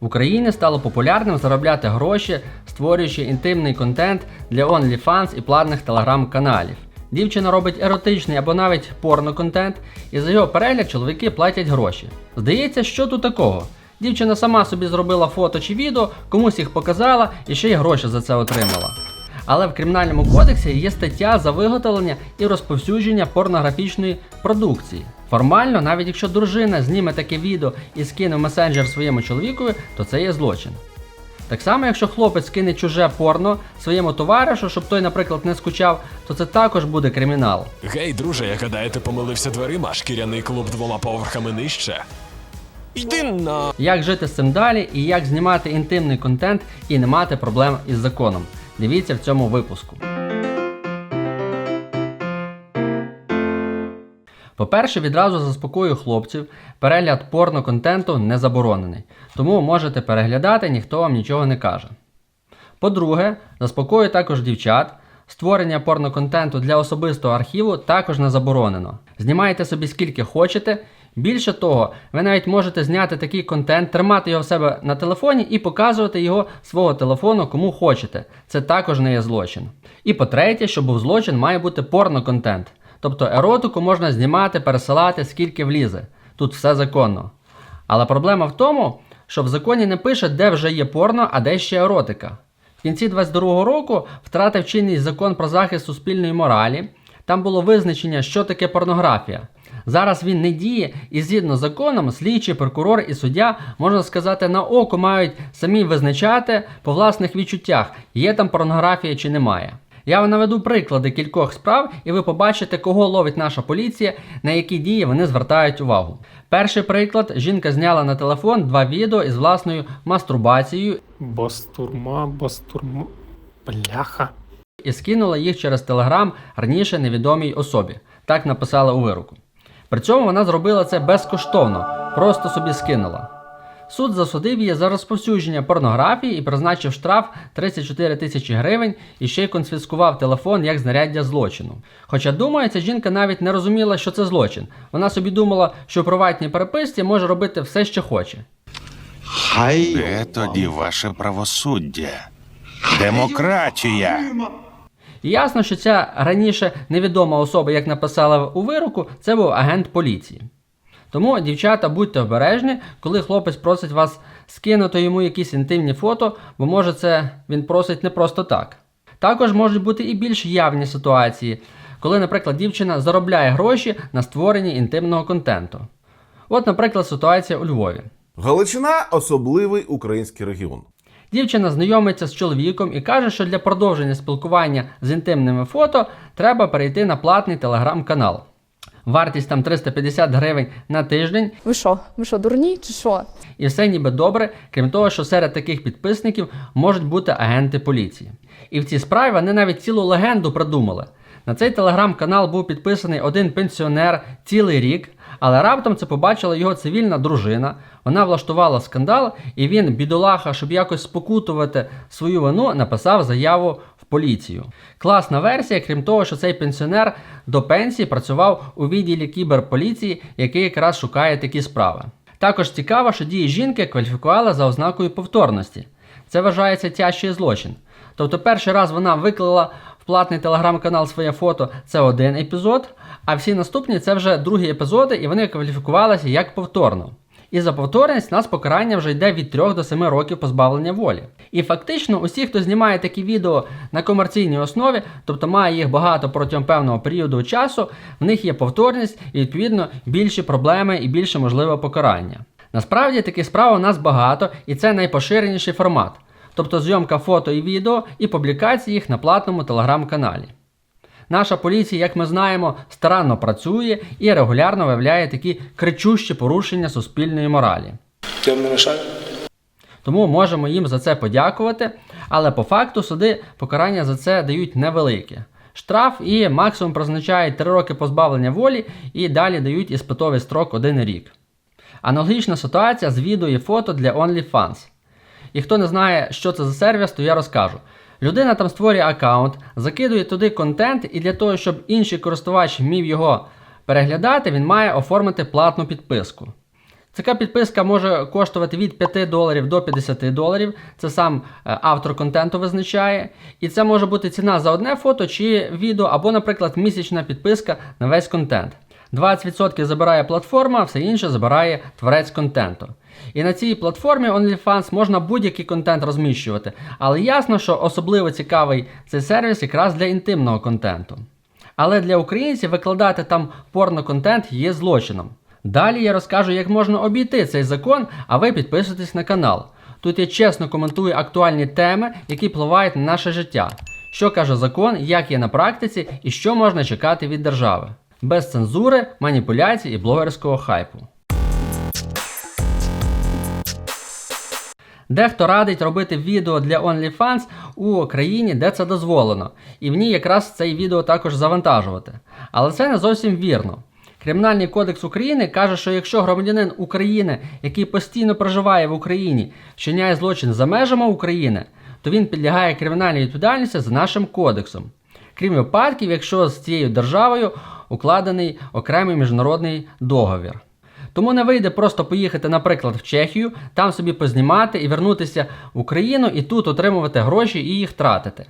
В Україні стало популярним заробляти гроші, створюючи інтимний контент для OnlyFans і платних телеграм-каналів. Дівчина робить еротичний або навіть порно-контент, і за його перегляд чоловіки платять гроші. Здається, що тут такого? Дівчина сама собі зробила фото чи відео, комусь їх показала і ще й гроші за це отримала. Але в кримінальному кодексі є стаття за виготовлення і розповсюдження порнографічної продукції. Формально, навіть якщо дружина зніме таке відео і скине в месенджер своєму чоловікові, то це є злочин. Так само, якщо хлопець кине чуже порно своєму товаришу, щоб той, наприклад, не скучав, то це також буде кримінал. Гей, друже, я гадаю, ти помилився дверима, шкіряний клуб двома поверхами нижче. Йди на. Як жити з цим далі і як знімати інтимний контент і не мати проблем із законом. Дивіться в цьому випуску. По-перше, відразу заспокою хлопців, перегляд порно-контенту не заборонений, тому можете переглядати, ніхто вам нічого не каже. По-друге, заспокою також дівчат. Створення порноконтенту для особистого архіву також не заборонено. Знімайте собі скільки хочете. Більше того, ви навіть можете зняти такий контент, тримати його в себе на телефоні і показувати його свого телефону кому хочете. Це також не є злочин. І по-третє, щоб був злочин, має бути порноконтент. Тобто еротику можна знімати, пересилати скільки влізе. Тут все законно. Але проблема в тому, що в законі не пише, де вже є порно, а де ще еротика. В кінці 22-го року втратив чинність закон про захист суспільної моралі. Там було визначення, що таке порнографія. Зараз він не діє, і згідно з законом, слідчий, прокурор і суддя, можна сказати, на око мають самі визначати по власних відчуттях, є там порнографія чи немає. Я вам наведу приклади кількох справ, і ви побачите, кого ловить наша поліція, на які дії вони звертають увагу. Перший приклад: жінка зняла на телефон два відео із власною мастурбацією Бастурма, бастурма. Бляха. і скинула їх через телеграм раніше невідомій особі. Так написала у вироку. При цьому вона зробила це безкоштовно, просто собі скинула. Суд засудив її за розповсюдження порнографії і призначив штраф 34 тисячі гривень і ще й конфіскував телефон як знаряддя злочину. Хоча, думаю, ця жінка навіть не розуміла, що це злочин. Вона собі думала, що у приватній переписці може робити все, що хоче. Де тоді ваше правосуддя? Демократія. Ясно, що ця раніше невідома особа, як написала у вироку, це був агент поліції. Тому, дівчата, будьте обережні, коли хлопець просить вас скинути йому якісь інтимні фото, бо може це він просить не просто так. Також можуть бути і більш явні ситуації, коли, наприклад, дівчина заробляє гроші на створенні інтимного контенту. От, наприклад, ситуація у Львові. Галичина особливий український регіон. Дівчина знайомиться з чоловіком і каже, що для продовження спілкування з інтимними фото треба перейти на платний телеграм-канал. Вартість там 350 гривень на тиждень, Ви що? Ви що, дурні чи що? і все ніби добре, крім того, що серед таких підписників можуть бути агенти поліції. І в цій справі вони навіть цілу легенду придумали. На цей телеграм-канал був підписаний один пенсіонер цілий рік, але раптом це побачила його цивільна дружина. Вона влаштувала скандал, і він, бідолаха, щоб якось спокутувати свою вину, написав заяву в поліцію. Класна версія, крім того, що цей пенсіонер до пенсії працював у відділі кіберполіції, який якраз шукає такі справи. Також цікаво, що дії жінки кваліфікували за ознакою повторності. Це вважається тяжчий злочин. Тобто, перший раз вона виклала платний телеграм-канал своє фото, це один епізод, а всі наступні це вже другі епізоди, і вони кваліфікувалися як повторно. І за повторність нас покарання вже йде від 3 до 7 років позбавлення волі. І фактично усі, хто знімає такі відео на комерційній основі, тобто має їх багато протягом певного періоду часу, в них є повторність і відповідно більші проблеми і більше можливе покарання. Насправді таких справ у нас багато, і це найпоширеніший формат, тобто зйомка фото і відео і публікація їх на платному телеграм-каналі. Наша поліція, як ми знаємо, старанно працює і регулярно виявляє такі кричущі порушення суспільної моралі. Тому можемо їм за це подякувати, але по факту суди покарання за це дають невелике. Штраф і максимум призначають 3 роки позбавлення волі і далі дають іспитовий строк 1 рік. Аналогічна ситуація з відео і фото для OnlyFans. І хто не знає, що це за сервіс, то я розкажу. Людина там створює аккаунт, закидує туди контент, і для того, щоб інший користувач міг його переглядати, він має оформити платну підписку. Така підписка може коштувати від 5 доларів до 50 доларів. Це сам е, автор контенту визначає. І це може бути ціна за одне фото чи відео, або, наприклад, місячна підписка на весь контент. 20% забирає платформа, все інше забирає творець контенту. І на цій платформі OnlyFans можна будь-який контент розміщувати, але ясно, що особливо цікавий цей сервіс якраз для інтимного контенту. Але для українців викладати там порноконтент є злочином. Далі я розкажу, як можна обійти цей закон, а ви підписуйтесь на канал. Тут я чесно коментую актуальні теми, які впливають на наше життя. Що каже закон, як є на практиці і що можна чекати від держави. Без цензури, маніпуляцій і блогерського хайпу. Дехто радить робити відео для OnlyFans у країні, де це дозволено, і в ній якраз це відео також завантажувати. Але це не зовсім вірно. Кримінальний кодекс України каже, що якщо громадянин України, який постійно проживає в Україні, вчиняє злочин за межами України, то він підлягає кримінальній відповідальності за нашим кодексом. Крім випадків, якщо з цією державою укладений окремий міжнародний договір. Тому не вийде просто поїхати, наприклад, в Чехію, там собі познімати і вернутися в Україну і тут отримувати гроші і їх тратити.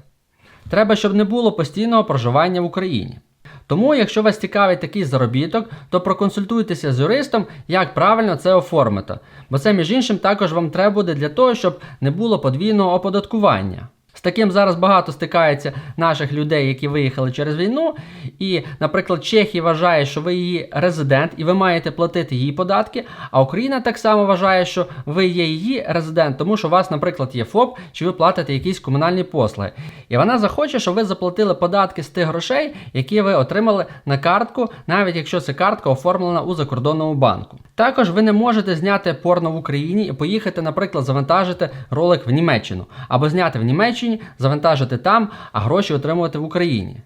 Треба, щоб не було постійного проживання в Україні. Тому, якщо вас цікавить такий заробіток, то проконсультуйтеся з юристом, як правильно це оформити. Бо це, між іншим, також вам треба буде для того, щоб не було подвійного оподаткування. З таким зараз багато стикається наших людей, які виїхали через війну. І, наприклад, Чехія вважає, що ви її резидент і ви маєте платити їй податки. А Україна так само вважає, що ви є її резидент, тому що у вас, наприклад, є ФОП, чи ви платите якісь комунальні послуги. І вона захоче, щоб ви заплатили податки з тих грошей, які ви отримали на картку, навіть якщо ця картка оформлена у закордонному банку. Також ви не можете зняти порно в Україні і поїхати, наприклад, завантажити ролик в Німеччину, або зняти в Німеччині, завантажити там, а гроші отримувати в Україні.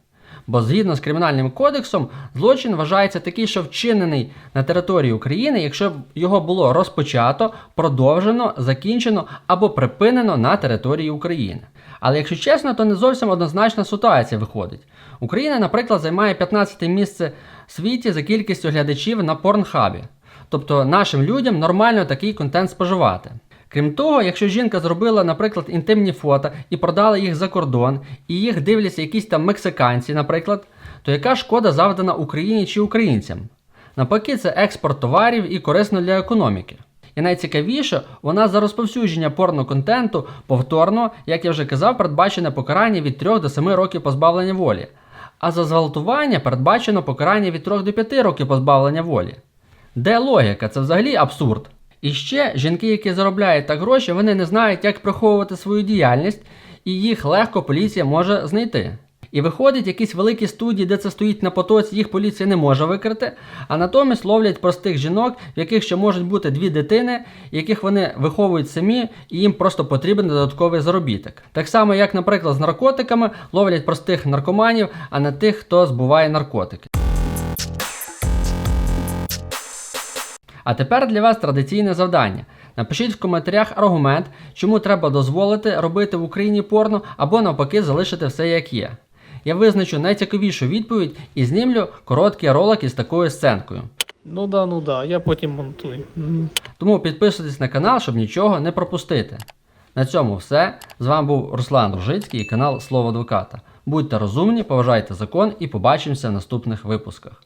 Бо згідно з кримінальним кодексом, злочин вважається такий, що вчинений на території України, якщо його було розпочато, продовжено, закінчено або припинено на території України. Але якщо чесно, то не зовсім однозначна ситуація виходить. Україна, наприклад, займає 15-те місце в світі за кількістю глядачів на порнхабі. Тобто нашим людям нормально такий контент споживати. Крім того, якщо жінка зробила, наприклад, інтимні фото і продала їх за кордон, і їх дивляться якісь там мексиканці, наприклад, то яка шкода завдана Україні чи українцям? Навпаки, це експорт товарів і корисно для економіки. І найцікавіше, нас за розповсюдження порноконтенту повторно, як я вже казав, передбачене покарання від 3 до 7 років позбавлення волі. А за зґвалтування передбачено покарання від 3 до 5 років позбавлення волі. Де логіка? Це взагалі абсурд. І ще жінки, які заробляють так гроші, вони не знають, як приховувати свою діяльність, і їх легко поліція може знайти. І виходить, якісь великі студії, де це стоїть на потоці, їх поліція не може викрити, а натомість ловлять простих жінок, в яких ще можуть бути дві дитини, яких вони виховують самі, і їм просто потрібен додатковий заробіток. Так само, як, наприклад, з наркотиками ловлять простих наркоманів, а не тих, хто збуває наркотики. А тепер для вас традиційне завдання. Напишіть в коментарях аргумент, чому треба дозволити робити в Україні порно або навпаки залишити все як є. Я визначу найцікавішу відповідь і знімлю короткий ролик із такою сценкою. Ну да, ну да, я потім монтую. Тому підписуйтесь на канал, щоб нічого не пропустити. На цьому все. З вами був Руслан Ружицький і канал Слово Адвоката. Будьте розумні, поважайте закон і побачимося в наступних випусках.